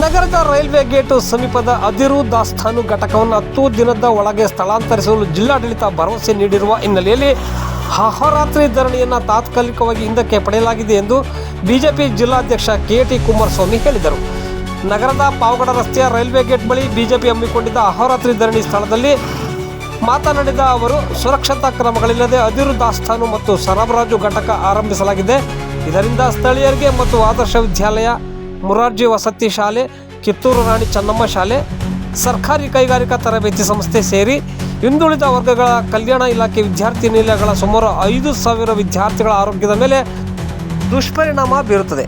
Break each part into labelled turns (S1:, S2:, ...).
S1: ನಗರದ railway gate ಸಮೀಪದ ಅದಿರು ದಾಸ್ತಾನು ಘಟಕವನ್ನು ಹತ್ತು ದಿನದ ಒಳಗೆ ಸ್ಥಳಾಂತರಿಸಲು ಜಿಲ್ಲಾಡಳಿತ ಭರವಸೆ ನೀಡಿರುವ ಹಿನ್ನೆಲೆಯಲ್ಲಿ ಅಹೋರಾತ್ರಿ ಧರಣಿಯನ್ನು ತಾತ್ಕಾಲಿಕವಾಗಿ ಹಿಂದಕ್ಕೆ ಪಡೆಯಲಾಗಿದೆ ಎಂದು ಬಿಜೆಪಿ ಜಿಲ್ಲಾಧ್ಯಕ್ಷ ಕೆ ಟಿ ಕುಮಾರಸ್ವಾಮಿ ಹೇಳಿದರು. ನಗರದ ಪಾವಗಡ ರಸ್ತೆಯ ರೈಲ್ವೆ ಗೇಟ್ ಬಳಿ ಬಿಜೆಪಿ ಹಮ್ಮಿಕೊಂಡಿದ್ದ ಅಹೋರಾತ್ರಿ ಧರಣಿ ಸ್ಥಳದಲ್ಲಿ ಮಾತನಾಡಿದ ಅವರು, ಸುರಕ್ಷತಾ ಕ್ರಮಗಳಿಲ್ಲದೆ ಅದಿರು ದಾಸ್ತಾನು ಮತ್ತು ಸರಬರಾಜು ಘಟಕ ಆರಂಭಿಸಲಾಗಿದೆ. ಇದರಿಂದ ಸ್ಥಳೀಯರಿಗೆ ಮತ್ತು ಆದರ್ಶ ವಿದ್ಯಾಲಯ ಮುರಾರ್ಜಿ ವಸತಿ ಶಾಲೆ, ಕಿತ್ತೂರು ರಾಣಿ ಚೆನ್ನಮ್ಮ ಶಾಲೆ, ಸರ್ಕಾರಿ ಕೈಗಾರಿಕಾ ತರಬೇತಿ ಸಂಸ್ಥೆ ಸೇರಿ ಹಿಂದುಳಿದ ವರ್ಗಗಳ ಕಲ್ಯಾಣ ಇಲಾಖೆ ವಿದ್ಯಾರ್ಥಿ ನಿಲಯಗಳ ಸುಮಾರು ಐದು ಸಾವಿರ ವಿದ್ಯಾರ್ಥಿಗಳ ಆರೋಗ್ಯದ ಮೇಲೆ ದುಷ್ಪರಿಣಾಮ ಬೀರುತ್ತದೆ.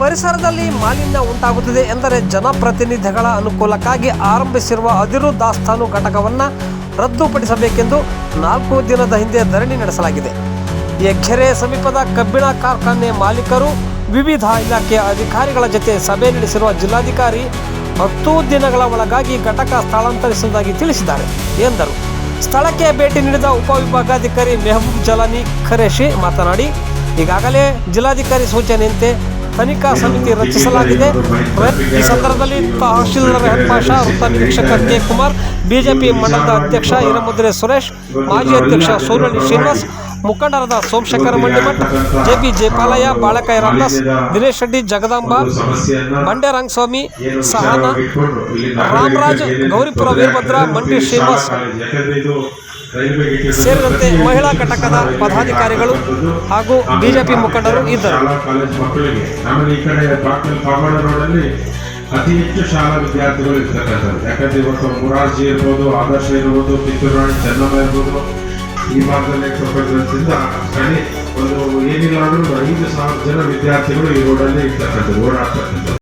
S1: ಪರಿಸರದಲ್ಲಿ ಮಾಲಿನ್ಯ ಉಂಟಾಗುತ್ತದೆ ಎಂದರೆ ಜನಪ್ರತಿನಿಧಿಗಳ ಅನುಕೂಲಕ್ಕಾಗಿ ಆರಂಭಿಸಿರುವ ಅದಿರು ದಾಸ್ತಾನು ಘಟಕವನ್ನು ರದ್ದುಪಡಿಸಬೇಕೆಂದು ನಾಲ್ಕು ದಿನದ ಹಿಂದೆ ಧರಣಿ ನಡೆಸಲಾಗಿದೆ. ಎಕ್ಕೆರೆ ಸಮೀಪದ ಕಬ್ಬಿಣ ಕಾರ್ಖಾನೆ ಮಾಲೀಕರು ವಿವಿಧ ಇಲಾಖೆಯ ಅಧಿಕಾರಿಗಳ ಜೊತೆ ಸಭೆ ನಡೆಸಿರುವ ಜಿಲ್ಲಾಧಿಕಾರಿ ಹತ್ತು ದಿನಗಳ ಒಳಗಾಗಿ ಘಟಕ ಸ್ಥಳಾಂತರಿಸುವುದಾಗಿ ತಿಳಿಸಿದ್ದಾರೆ ಎಂದರು. ಸ್ಥಳಕ್ಕೆ ಭೇಟಿ ನೀಡಿದ ಉಪವಿಭಾಗಾಧಿಕಾರಿ ಮೆಹಬೂಬ್ ಜಲಾನಿ ಖರೇಶಿ ಮಾತನಾಡಿ, ಈಗಾಗಲೇ ಜಿಲ್ಲಾಧಿಕಾರಿ ಸೂಚನೆಯಂತೆ ತನಿಖಾ ಸಮಿತಿ ರಚಿಸಲಾಗಿದೆ. ಈ ಸಂದರ್ಭದಲ್ಲಿ ತಹಶೀಲ್ದಾರ್ ಹೆಡ್ ಪಾಷಾ ವೃತ್ತ ನಿರೀಕ್ಷಕ ಕೆ. ಕುಮಾರ್, ಬಿಜೆಪಿ ಮಂಡಲದ ಅಧ್ಯಕ್ಷ ಹಿರಮುದ್ರೆ ಸುರೇಶ್, ಮಾಜಿ ಅಧ್ಯಕ್ಷ ಸೂರಳ್ಳಿ ಶ್ರೀನಿವಾಸ್, ಮುಖಂಡರಾದ ಸೋಮಶೇಖರ ಮಂಡಿಮಠ್, ಜೆಪಿ ಜಯಪಾಲಯ್ಯ, ಬಾಳಕಾಯಿ ರಾಮದಾಸ್, ದಿನೇಶ್ ರೆಡ್ಡಿ, ಜಗದಾಂಬ ಬಂಡೆ ರಂಗಸ್ವಾಮಿ ಸಹನಾ, ರಾಮರಾಜ್, ಗೌರಿಪುರ ವೀರಭದ್ರ, ಮಂಡಿ ಶ್ರೀನಿವಾಸ್ ಸೇರಿದಂತೆ ಮಹಿಳಾ ಘಟಕದ ಪದಾಧಿಕಾರಿಗಳು ಹಾಗೂ ಬಿಜೆಪಿ ಮುಖಂಡರು ಇದ್ದರು.
S2: ಶಾಲಾ ಕಾಲೇಜ್ ಮಕ್ಕಳಿಗೆ. ಆಮೇಲೆ ಈ ಕಡೆ ಬಾಕಲ್ ಪಾವಡ ರೋಡಲ್ಲಿ ಅತಿ ಹೆಚ್ಚು ಶಾಲಾ ವಿದ್ಯಾರ್ಥಿಗಳು ಇರ್ತಕ್ಕಂಥದ್ದು ಯಾಕಂದ್ರೆ ಇವತ್ತು ಮುರಾರ್ಜಿ ಇರ್ಬೋದು ಆದರ್ಶ ಇರ್ಬೋದು ಕಿತ್ತೂರು ರಾಣಿ ಚೆನ್ನಮ್ಮ ಇರ್ಬೋದು. ಈ ಭಾಗದಲ್ಲಿ ಇರ್ತಕ್ಕಂಥದ್ರಿಂದ ಕಡೆ ಒಂದು ಏನಿಲ್ಲ ಅಂದ್ರೂ ಐದು ಸಾವಿರ ಜನ ವಿದ್ಯಾರ್ಥಿಗಳು ಈ ರೋಡಲ್ಲಿ ಇರ್ತಕ್ಕಂಥದ್ದು ಓಡಾಡ್ತಕ್ಕಂಥದ್ದು.